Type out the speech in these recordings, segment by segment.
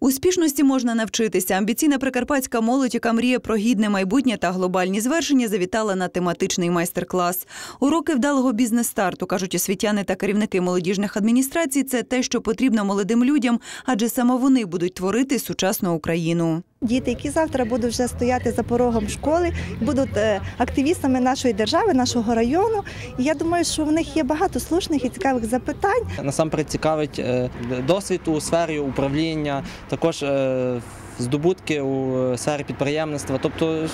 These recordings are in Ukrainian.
Успішності можна навчитися. Амбіційна прикарпатська молодь, яка мріє про гідне майбутнє та глобальні звершення, завітала на тематичний майстер-клас. Уроки вдалого бізнес-старту, кажуть освітяни та керівники молодіжних адміністрацій, це те, що потрібно молодим людям, адже саме вони будуть творити сучасну Україну. Діти, які завтра будуть вже стояти за порогом школи, будуть е, активістами нашої держави, нашого району. І я думаю, що в них є багато слушних і цікавих запитань. Насамперед цікавить е, досвід у сфері управління, також е, здобутки у е, сфері підприємництва. Тобто,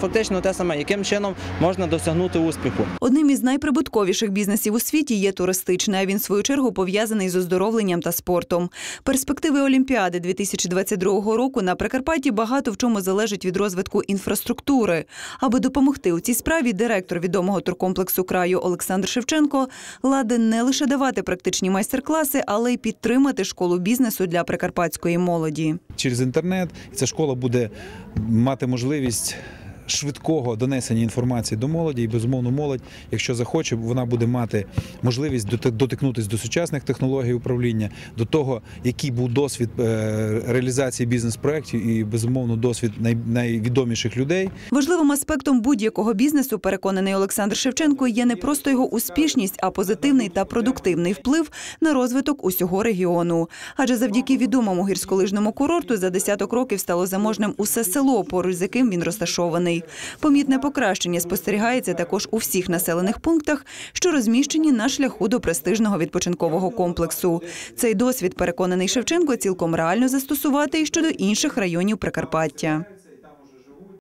фактично те саме, яким чином можна досягнути успіху. Одним із найприбутковіших бізнесів у світі є туристичний. а Він в свою чергу пов'язаний з оздоровленням та спортом. Перспективи Олімпіади 2022 року на Прикарпатті багато в чому залежить від розвитку інфраструктури. Аби допомогти у цій справі, директор відомого туркомплексу краю Олександр Шевченко ладен не лише давати практичні майстер-класи, але й підтримати школу бізнесу для прикарпатської молоді. через інтернет. І ця школа буде мати можливість. Швидкого донесення інформації до молоді, і безумовно, молодь, якщо захоче, вона буде мати можливість доти- дотикнутися до сучасних технологій управління, до того, який був досвід е, реалізації бізнес-проєктів і безумовно досвід найвідоміших людей. Важливим аспектом будь-якого бізнесу, переконаний Олександр Шевченко, є не просто його успішність, а позитивний та продуктивний вплив на розвиток усього регіону. Адже завдяки відомому гірськолижному курорту за десяток років стало заможним усе село, поруч з яким він розташований. Помітне покращення спостерігається також у всіх населених пунктах, що розміщені на шляху до престижного відпочинкового комплексу. Цей досвід, переконаний Шевченко, цілком реально застосувати і щодо інших районів Прикарпаття.